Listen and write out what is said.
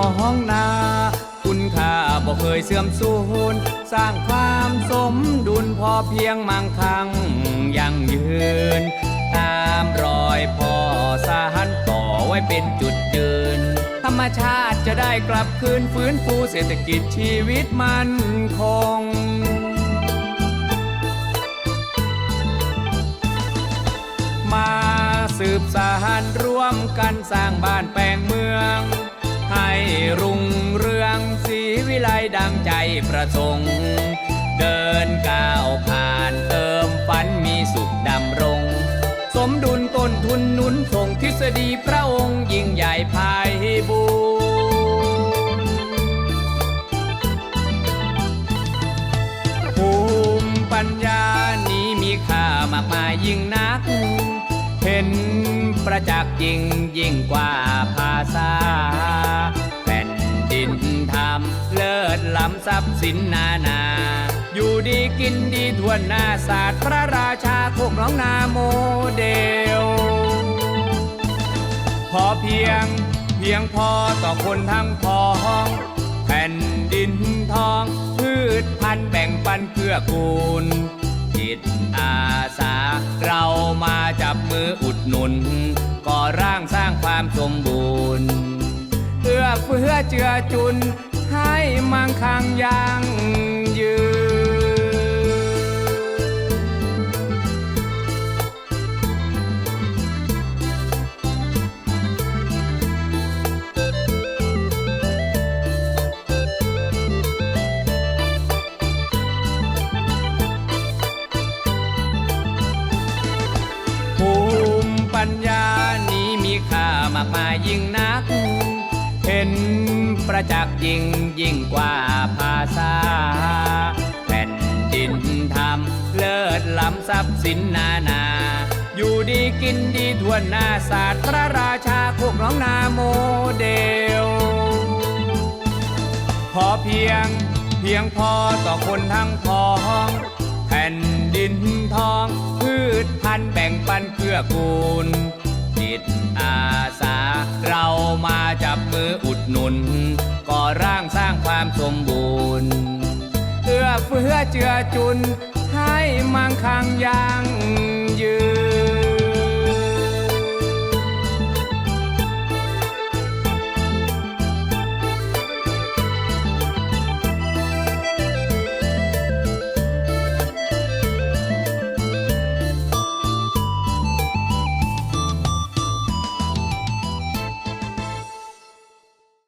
องนา คุณค่าบ่เคยเสื่อมสูญสร้างความสมดุลพอเพียงมั่งคั่งยั่งยืน ตามรอยพ่อสานต่อไว้เป็นจุดยืน ธรรมชาติจะได้กลับคืนฟื้นฟูเศรษฐกิจชีวิตมันคงมาสืบสารร่วมกันสร้างบ้านแปลงเมือง ประสงค์ เดินก้าวผ่านเติมฝันมีสุขดำรง สมดุลต้นทุนนุนส่งทฤษฎีพระองค์ยิ่งใหญ่ภายบูภูมิปัญญานี้มีค่ามากมายยิ่งนัก เห็นประจักษ์ยิ่งยิ่งกว่าภาษา ล้ำทรัพย์สินนานา อยู่ดีกินดีทวนหน้าศาสตร์พระราชาโคกน้องนาโมเดล พอเพียงเพียงพอต่อคนทั้งพ้องแผ่นดินทอง พืชพันธุ์แบ่งปันเพื่อกูล จิตอาสา เรามาจับมืออุดหนุน ก่อร่างสร้างความสมบูรณ์เพื่อเพื่อเจือจุน มั่งคั่งยั่งยืน ภูมิปัญญานี้มีค่ามากมายยิ่งนัก เห็น ประจักษ์ยิ่งยิ่งกว่าภาษา แผ่นดินธรรมเลิศล้ำทรัพย์สินนานา อยู่ดีกินดีทวนหน้าศาสตร์พระราชาโคกน้องนาโมเดล พอเพียงเพียงพอต่อคนทั้งพ้องแผ่นดินทอง พืชพันธุ์แบ่งปันเพื่อกูลจิตอาสา เรามาจับมืออุดหนุน ความสมบูรณ์เอื้อเฟื้อเจือจุนให้มังคังยังยืน